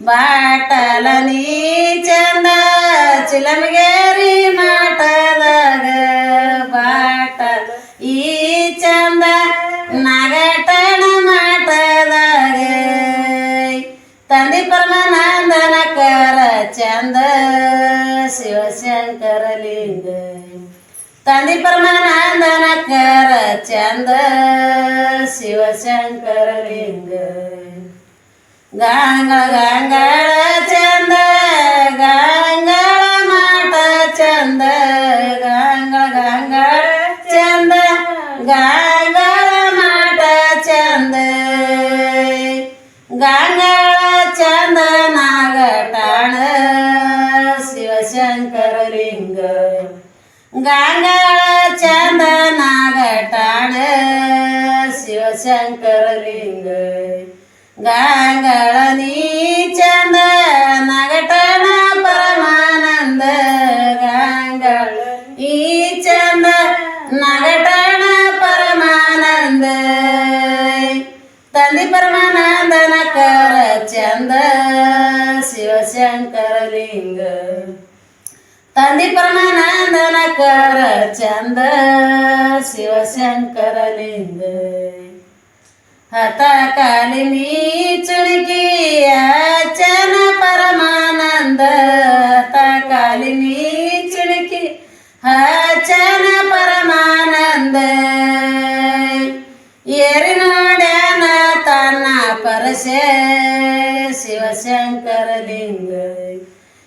Bottle ನೀ ಚಂದ ಚಿಲಮಗೇರಿ ಮಾಟದಾಗ bottle ಈ ಚಂದ ನಗಟನ ಮಾಟದಾಗ ತಂದಿ ಪರಮಾನಂದನ ಕರ ಚಂದ ಶಿವಶಂಕರಲಿಂಗ ತಂದಿ ಪರಮಾನಂದನ ಕರ ಚಂದ ಶಿವಶಂಕರಲಿಂಗ ಗಾಂಗಳ ಗಾಂಗಳ ಚಂದ ಗಾಂಗಳ ಮಾಟ ಚಂದ ಗಾಂಗಳ ಗಾಂಗಳ ಚಂದ ಗಾಂಗಳ ಮಾಟ ಚಂದ ಗಾಂಗಳ ಚಂದ ನಾಗಟಾಣ ಶಿವಶಂಕರಲಿಂಗ ಗಾಂಗಳ ಚಂದ ನಾಗಟಾಣ ಶಿವಶಂಕರಲಿಂಗ ಗಾಂಗಳ ನೀಚಂದ ನಗಟನ ಪರಮಾನಂದ ಗಾಂಗಳ ಈ ಚಂದ ನಗಟಣ ಪರಮಾನಂದ. ತಂದೆ ಪರಮಾನಂದನ ಕರ ಚಂದ ಶಿವಶಂಕರಲಿಂಗ ತಂದೆ ಪರಮಾನಂದನ ಕರ ಚಂದ ಶಿವಶಂಕರಲಿಂಗ ಹತ ಕಾಲಿನಿ ಚುಣಕಿಯ ಚನ ಪರಮಾನಂದ. ಹತ ಕಾಲಿನಿ ಚುಣಕಿ ಹಚನ ಪರಮಾನಂದ. ಏರಿ ನೋಡ್ಯಾನ ತನ್ನ ಶಿವಶಂಕರ ಲಿಂಗ.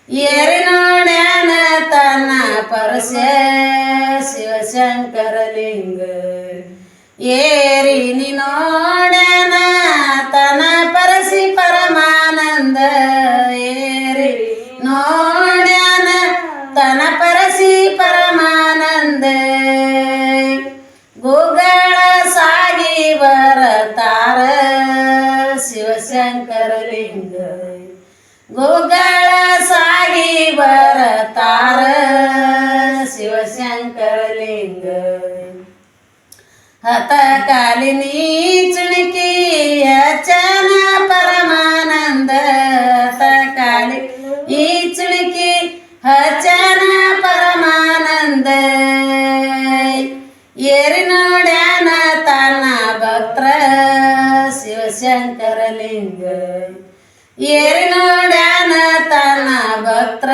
ಏರಿ ನೋಡ್ಯಾನ ತನ್ನ ಪರಶೆ ಶಿವಶಂಕರ ಲಿಂಗ. ಏರಿ ನೀ ಸಾಗಿ ಬರತಾರ ಶಿವಶಂಕರಲಿಂಗ ಗುಗಳ ಸಾಗಿ ಬರತಾರ ಶಿವಶಂಕರಲಿಂಗ ಹತ ಕಾಲಿನಿ ಚುಣಕಿ ಅಚನ ಪರಮಾನಂದ ಭಕ್ತರ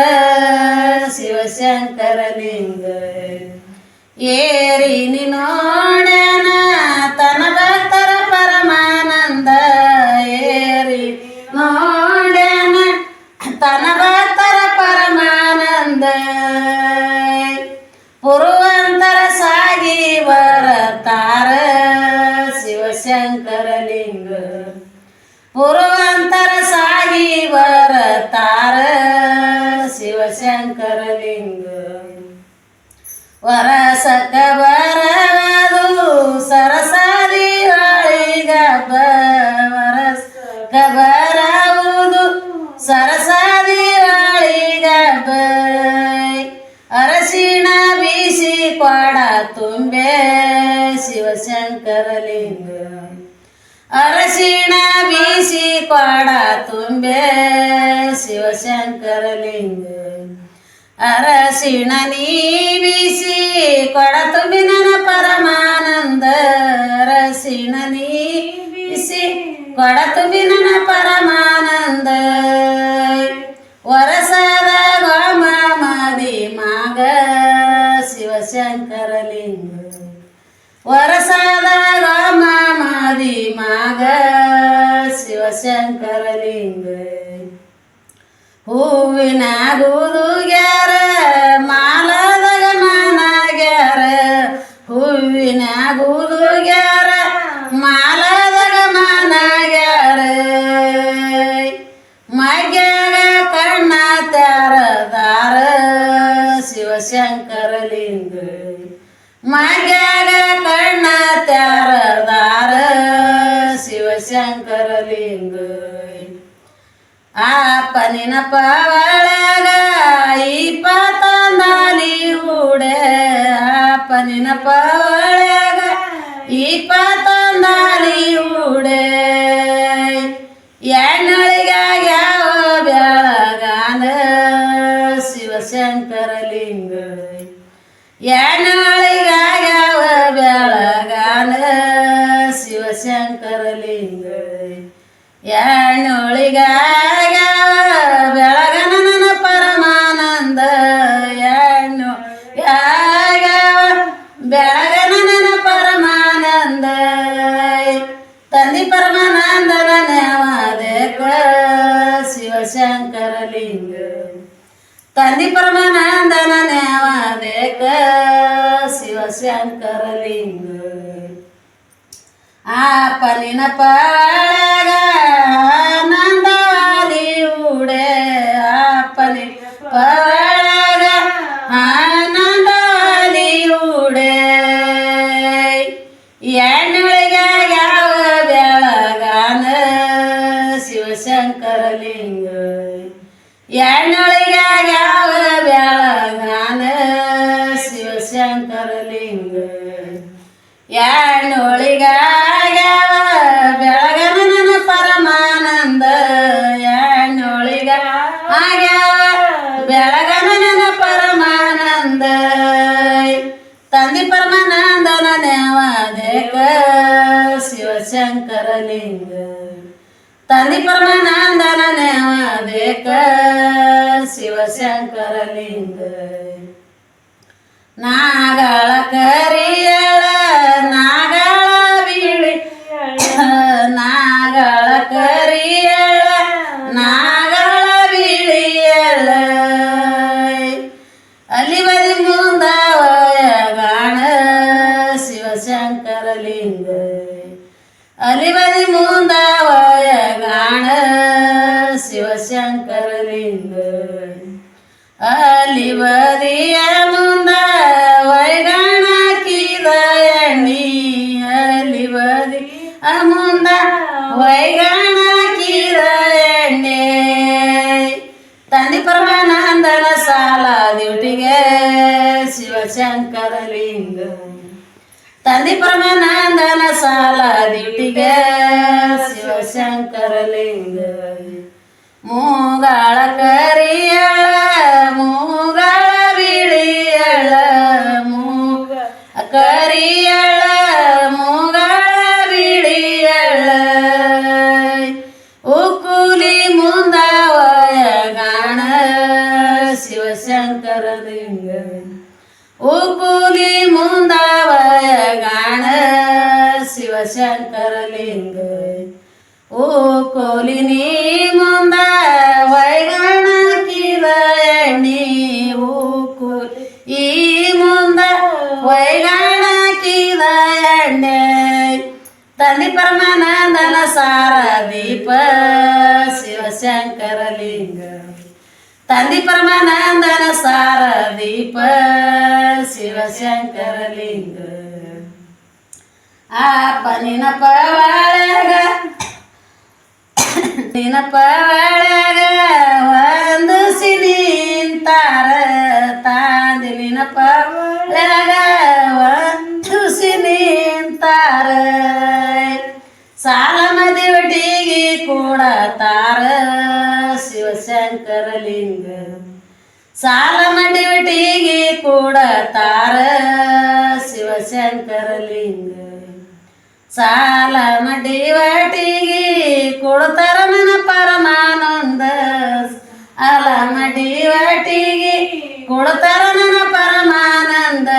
ಶಿವಶಂಕರಲಿಂಗ ಏರಿ ನಿನ್ನ ತನ ಭಕ್ತರ ಪರಮಾನಂದ ಏರಿ ನೋಡ್ಯಾನ ತನ ಭಕ್ತರ ಪರಮಾನಂದ ಪುರುವಂತರ ಸಾಗಿ ಬರತಾರ ಶಿವಶಂಕರಲಿಂಗ ಪುರುವಂತರ ಸಾಗಿ ಬರತಾರ ಶಿವಶಂಕರಲಿಂಗ ವರಸಕ ಬರವದು ಸರಸಾದಿ ವರ ಸಕ ಬರವುದು ಸರಸಾದಿ ಹೊಳಿಗಬ್ಬ ಅರಸಿಣ ಬೀಸಿ ಕೊಡ ತುಂಬೆ ಶಿವಶಂಕರಲಿಂಗ. ಅರಸಿಣ ಬೀಸಿ ಕೊಡ ತುಂಬೆ ಶಿವಶಂಕರಲಿಂಗ. ಅರಸಿಣ ನೀವಿಸಿ ಕೊಡ ತುಂಬಿನ ಪರಮಾನಂದ. ಅರಸಿಣ ನೀವಿಸಿ ಕೊಡ ತುಂಬಿ ನನ್ನ ಪರಮಾನಂದ. ಮಗ್ಯಾಗ ಕಣ್ಣ ತೆರದಾರ ಶಿವಶಂಕರಲಿಂಗ ಆಪನಿನ ಪವಳಗ ಇಪ್ಪತ್ತೊಂದಾಲಿ ಹೂಡೆ. ಆಪನಿನ ಪವಳಗ ಈ ಹೂಡೆ ಎಣ್ಣೊಳಿಗಾಗ ಬೆಳಗನ ನನ್ನ ಪರಮಾನಂದ ಎಣ್ಣು ಯಾಗ ಬೆಳಗನ ನನ್ನ ಪರಮಾನಂದ ತಂದಿ ಪರಮಾನಂದನ ನ್ಯಾವಾದೇಕ ಶಿವಶಂಕರಲಿಂಗ. ತಂದಿ ಶಿವಶಂಕರ ಲಿಂಗ ಆ ಆಪನಿನ ಪಾಳಗ ಪಾಳಗ ಆನಂದವಾಲಿ ಉಡೆ ಎಣ್ಣೊಳಿಗ ಯಾವ ಬೆಳಗಾನ? ಶಿವಶಂಕರಲಿಂಗ ಎಣ್ಣೊಳಿಗ ಯಾವ ಬೆಳಗಾನ? ಶಿವಶಂಕರಲಿಂಗ ಶಿವಶಂಕರಲಿಂಗ ತಂದಿ ಪರಮಾನಂದನ ಶಿವಶಂಕರ ಶಿವಶಂಕರಲಿಂಗ ನಾಗಳ ಕರಿಯಳ ತಂದಿ ಪರಮಾನಂದನ ಸಾಲ ದಿಟಿಗೆ ಶಿವಶಂಕರಲಿಂಗ. ಮೂಗಾಳ ಕರಿಯಳ, ಮೂಗಾಳ ಬಿಳಿಯಳ, ಮೂಗ ಕರಿಯಳ, ಮೂಗಾಳ ಬಿಳಿಯಳ. ಉಕುಲಿ ಮುಂದವಯಗಾಣ ಶಿವಶಂಕರಲಿಂಗ. ಉಕುಲಿ ಶಿವಶಂಕರಲಿಂಗ ಓ ಕೋಲಿನಿ ಮುಂದ ವೈಗಣ ಕಿರಣಿ ಓ ಕೋಲಿ ಈ ಮುಂದ ವೈಗಣ ಎಣ್ಣೆ. ತಂದಿ ಪರಮಾನಂದನ ಸಾರ ದೀಪ. ಶಿವಶಂಕರಲಿಂಗ ತಂದಿ ಪರಮಾನಂದನ ಸಾರ ದೀಪ. ಶಿವಶಂಕರಲಿಂಗ ಆಪನಿನ ಪವಾಳಗ ನಿನಪೊಳಗ ಒಂದು ಸಿನಿಂತಾರ ತಾಂದಿ ನಿನಪೊಳಗ ಒಂದು ಸಿನಿಂತಾರ ಸಾಲ ಮದಿವಟಿಗೆ ಕೂಡ ತಾರ ಶಿವಶಂಕರಲಿಂಗ ಸಾಲ ಮಡಿವಟಿಗೆ ಕೂಡ ತಾರ ಶಿವಶಂಕರಲಿಂಗ ಸಾಲ ಮಡಿವಾಟಿಗೆ ಕೊಡ್ತಾರ ನನ್ನ ಪರಮಾನಂದ. ಅಲ ಮಡಿವಟಿಗೆ ಕೊಡ್ತಾರ ನನ್ನ ಪರಮಾನಂದ.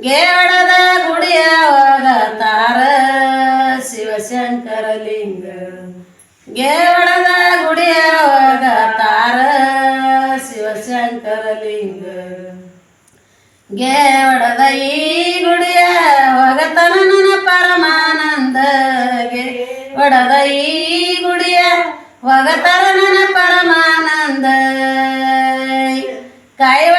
ಗೇಡದ ಗುಡಿಯ ತಾರ ಶಿವಶಂಕರಲಿಂಗ ಗೇಡದ ತಾರ ಶಿವಶಂಕರಲಿಂಗ ಗೇವಡದ ಒಡದ ಈ ಗುಡಿಯ ಒಗತರ ನನ್ನ ಪರಮಾನಂದ. ಕೈವ